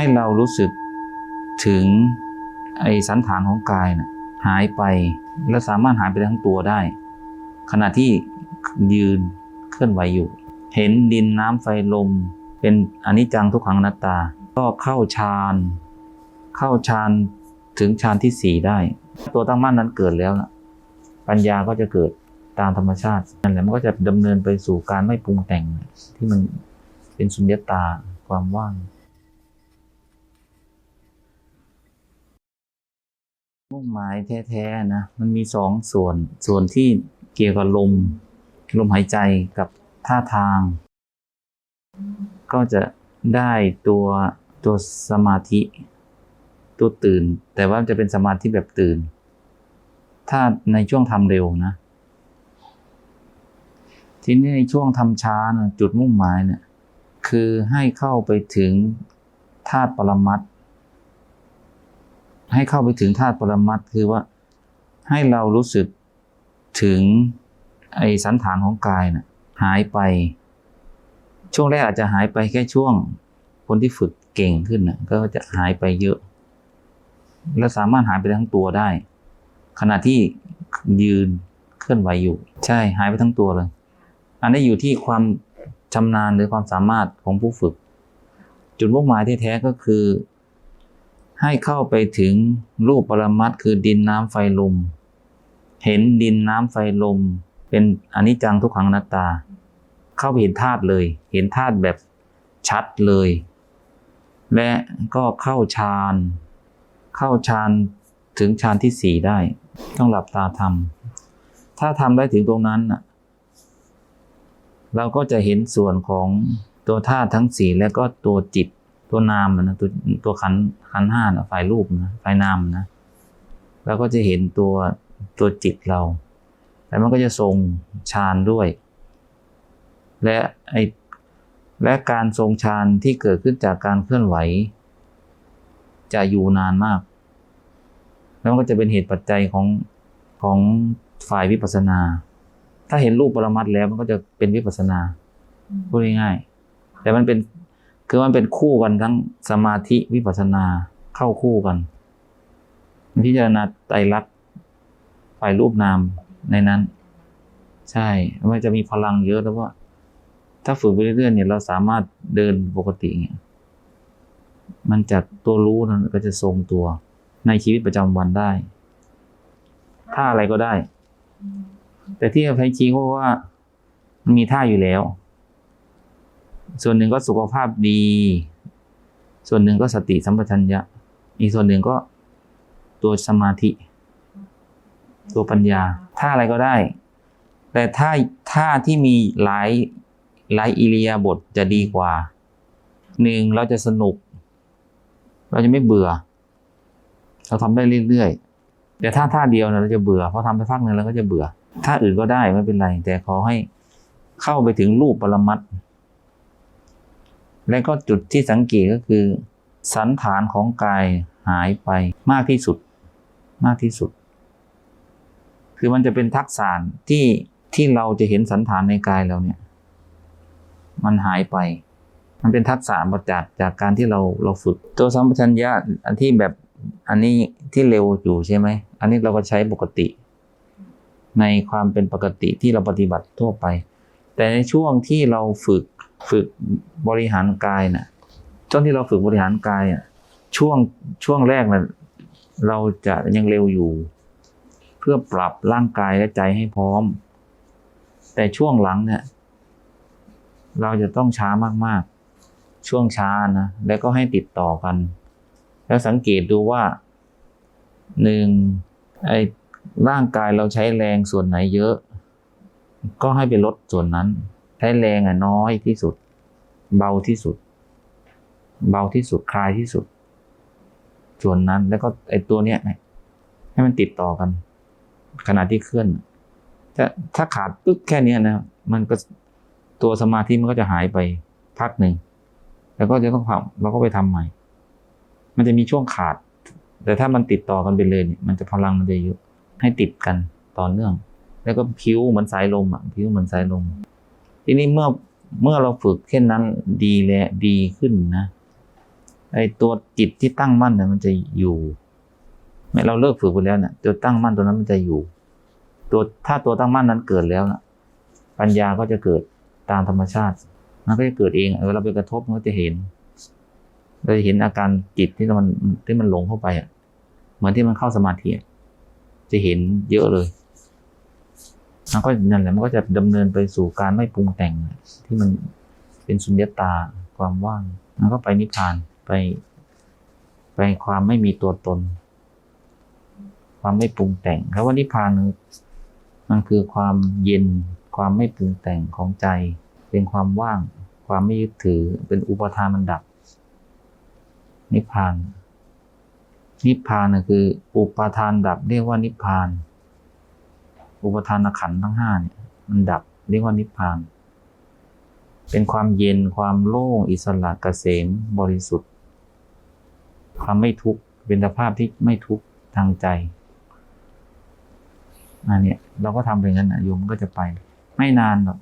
ให้เรารู้สึกถึงไอ้สันฐานของกายนะหายไปและสามารถหายไปทั้งตัวได้ ขณะที่ยืนเคลื่อนไหวอยู่ เห็นดินน้ำไฟลม เป็นอนิจจังทุกขังอนัตตา ก็เข้าฌานเข้าฌานถึงฌานที่สี่ได้ ตัวตั้งมั่นนั้นเกิดแล้วนะปัญญาก็จะเกิดตามธรรมชาตินั่นแหละมันก็จะดำเนินไปสู่การไม่ปรุงแต่งที่มันเป็นสุญญตาความว่าง มุ่งหมายแท้ๆนะมันมีสองส่วนส่วนที่เกี่ยวกับลม ลมหายใจกับท่าทาง ก็จะได้ตัวตัวสมาธิตัวตื่น แต่ว่าจะเป็นสมาธิแบบตื่น ถ้าในช่วงทำเร็วนะ ทีนี้ในช่วงทำช้านะจุดมุ่งหมายเนี่ยคือให้เข้าไปถึงธาตุปรมัตถ ให้เข้าไปถึงธาตุปรมัตคือว่าให้เรารู้สึกถึงไอ้สันฐานของกายน่ะหายไป ช่วงแรกอาจจะหายไปแค่ช่วง คนที่ฝึกเก่งขึ้นน่ะก็จะหายไปเยอะ แล้วสามารถหายไปทั้งตัวได้ ขณะที่ยืนเคลื่อนไหวอยู่ ใช่หายไปทั้งตัวเลย อันนี้อยู่ที่ความชำนาญหรือความสามารถของผู้ฝึก จุดมุ่งหมายที่แท้ก็คือ ให้เข้าไปถึงรูปปรมัตคือดินน้ำไฟลม เห็นดินน้ำไฟลม เป็นอนิจจังทุกขังนัตตา เข้าไปเห็นธาตุเลย เห็นธาตุแบบชัดเลย และก็เข้าฌาน เข้าฌานถึงฌานที่สี่ได้ ต้องหลับตาทำถ้าทำได้ถึงตรงนั้นเราก็จะเห็นส่วนของตัวธาตุทั้งสี่และก็ตัวจิต ตัวนามนะตัวตัวขันขันห้านะฝ่ายรูปนะฝ่ายนามนะเราก็จะเห็นตัวตัวจิตเราแต่มันก็จะทรงฌานด้วย และไอและการทรงฌานที่เกิดขึ้นจากการเคลื่อนไหว จะอยู่นานมาก แล้วมันก็จะเป็นเหตุปัจจัยของของฝ่ายวิปัสนา ถ้าเห็นรูปปรมัตถ์แล้วมันก็จะเป็นวิปัสนาพูดง่ายๆแต่มันเป็น คือมันเป็นคู่กันทั้งสมาธิวิปัสสนาเข้าคู่กัน พิจารณาไตรลักษณ์ฝ่ายรูปนามในนั้น ใช่มันจะมีพลังเยอะแล้วว่า ถ้าฝึกไปเรื่อยๆเนี่ยเราสามารถเดินปกติเนี่ยมันจะตัวรู้นั้นก็จะทรงตัวในชีวิตประจำวันได้ท่าอะไรก็ได้ แต่ที่อภัยจริงเพราะว่ามันมีท่าอยู่แล้ว ส่วนหนึ่งก็สุขภาพดี ส่วนหนึ่งก็สติสัมปชัญญะ อีกส่วนหนึ่งก็ตัวสมาธิ ตัวปัญญาท่าอะไรก็ได้ แต่ถ้าท่าที่มีหลายหลายอิริยาบถจะดีกว่าหนึ่งเราจะสนุก เราจะไม่เบื่อ เราทำได้เรื่อยๆแต่ถ้าท่าเดียวนะเราจะเบื่อเพราะทำไปพักหนึ่งเราก็จะเบื่อท่าอื่นก็ได้ไม่เป็นไร แต่ขอให้เข้าไปถึงรูปปรมัตถ์ และก็จุดที่สังเกตก็คือ สันฐานของกายหายไปมากที่สุด มากที่สุด คือมันจะเป็นทักษะที่ที่เราจะเห็นสันฐานในกายเราเนี่ย มันหายไป มันเป็นทักษะมาจากจากการที่เราเราฝึก ตัวสัมปชัญญะอันที่แบบอันนี้ที่เร็วอยู่ใช่ไหม อันนี้เราก็ใช้ปกติ ในความเป็นปกติที่เราปฏิบัติทั่วไป แต่ในช่วงที่เราฝึก ฝึกบริหารกายนะ่ะช่วงที่เราฝึกบริหารกายอะช่วงช่วงแรกนะ่ะเราจะยังเร็วอยู่ เพื่อปรับร่างกายและใจให้พร้อม แต่ช่วงหลังเนี่ย เราจะต้องช้ามากๆ ช่วงช้านะแล้วก็ให้ติดต่อกัน แล้วสังเกตดูว่าหนึ่งไอ้ร่างกายเราใช้แรงส่วนไหนเยอะ ก็ให้ไปลดส่วนนั้น ใช้แรงอะน้อยที่สุด เบาที่สุด เบาที่สุดคลายที่สุด ส่วนนั้นแล้วก็ไอตัวเนี้ยให้มันติดต่อกัน ขณะที่เคลื่อนถ้าถ้าขาดปึ๊บแค่เนี้ยนะมันก็ตัวสมาธิมันก็จะหายไปพักหนึ่งแล้วก็จะต้องทำเราก็ไปทำใหม่ มันจะมีช่วงขาด แต่ถ้ามันติดต่อกันไปเลยเนี่ยมันจะพลังมันจะเยอะให้ติดกันต่อเนื่อง แล้วก็พิ้วเหมือนสายลมอะพิ้วเหมือนสายลมทีนี้เมื่อ เมื่อเราฝึกเช่นนั้นดีแลดีขึ้นนะไอตัวจิตที่ตั้งมั่นเนี่ยมันจะอยู่แม้เราเลิกฝึกไปแล้วเนี่ยตัวตั้งมั่นตัวนั้นมันจะอยู่ ตัวถ้าตัวตั้งมั่นนั้นเกิดแล้วนะปัญญาก็จะเกิดตามธรรมชาติ มันก็จะเกิดเองเออเราไปกระทบมันก็จะเห็นเราจะเห็นอาการจิตที่มันที่มันหลงเข้าไปอะเหมือนที่มันเข้าสมาธิจะเห็นเยอะเลย มันก็นั่นแหละมันก็จะดำเนินไปสู่การไม่ปรุงแต่งที่มันเป็นสุญญตาความว่างมันก็ไปนิพพานไปไปความไม่มีตัวตน ความไม่ปรุงแต่งคำว่านิพพานมันคือความเย็น ความไม่ปรุงแต่งของใจ เป็นความว่าง ความไม่ยึดถือ เป็นอุปทานมันดับ นิพพาน นิพพานนะคือ อุปทานดับเรียกว่านิพพาน อุปทานขันทั้งห้าเนี่ยมันดับเรียกว่านิพพาน เป็นความเย็นความโล่งอิสระเกษมบริสุทธิ์ ความไม่ทุกข์เป็นสภาพที่ไม่ทุกข์ทางใจอันนี้เราก็ทำเป็นงั้นนะโยมก็จะไป ไม่นานหรอก